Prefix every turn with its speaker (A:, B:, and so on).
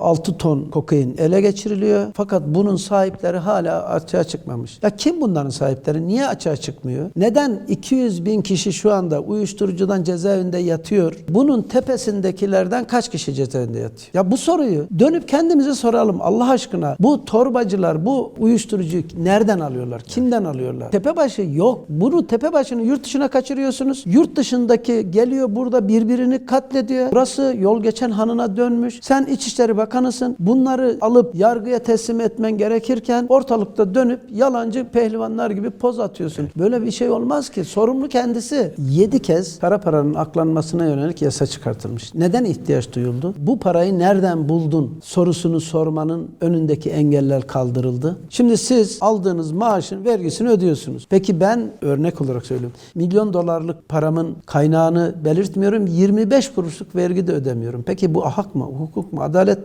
A: 6 ton kokain ele geçiriliyor. Fakat bunun sahipleri hala açığa çıkmamış. Ya kim bunların sahipleri? Niye açığa çıkmıyor? Neden 200 bin kişi şu anda uyuşturucudan cezaevinde yatıyor? Bunun tepesindekilerden kaç kişi cezaevinde yatıyor? Ya bu soruyu dönüp kendimize soralım Allah aşkına. Bu torbacılar bu uyuşturucuyu nereden alıyorlar? Kimden alıyorlar? Tepebaşı yok. Bunu tepebaşını yurt dışına kaçırıyorsunuz. Yurt dışındaki geliyor burada birbirini katlediyor. Burası yol geçen hanına dönmüş. Sen İçişleri Bakanısın. Bunları alıp yargıya teslim etmen gerekirken ortalıkta dönüp yalancı pehlivanlar gibi poz atıyorsun. Böyle bir şey olmaz ki. Sorumlu kendisi. 7 kez kara paranın aklanmasına yönelik yasa çıkartılmış. Neden ihtiyaç duyuldu? Bu parayı nereden buldun sorusunu sormanın önündeki engeller kaldırıldı. Şimdi siz aldığınız maaşın vergisini ödüyorsunuz. Peki ben örnek olarak söylüyorum. Milyon dolarlık paramın kaynağını belirtmiyorum. 25 kuruşluk vergi de ödemiyorum. Peki bu hak mı, hukuk mu, adalet mi?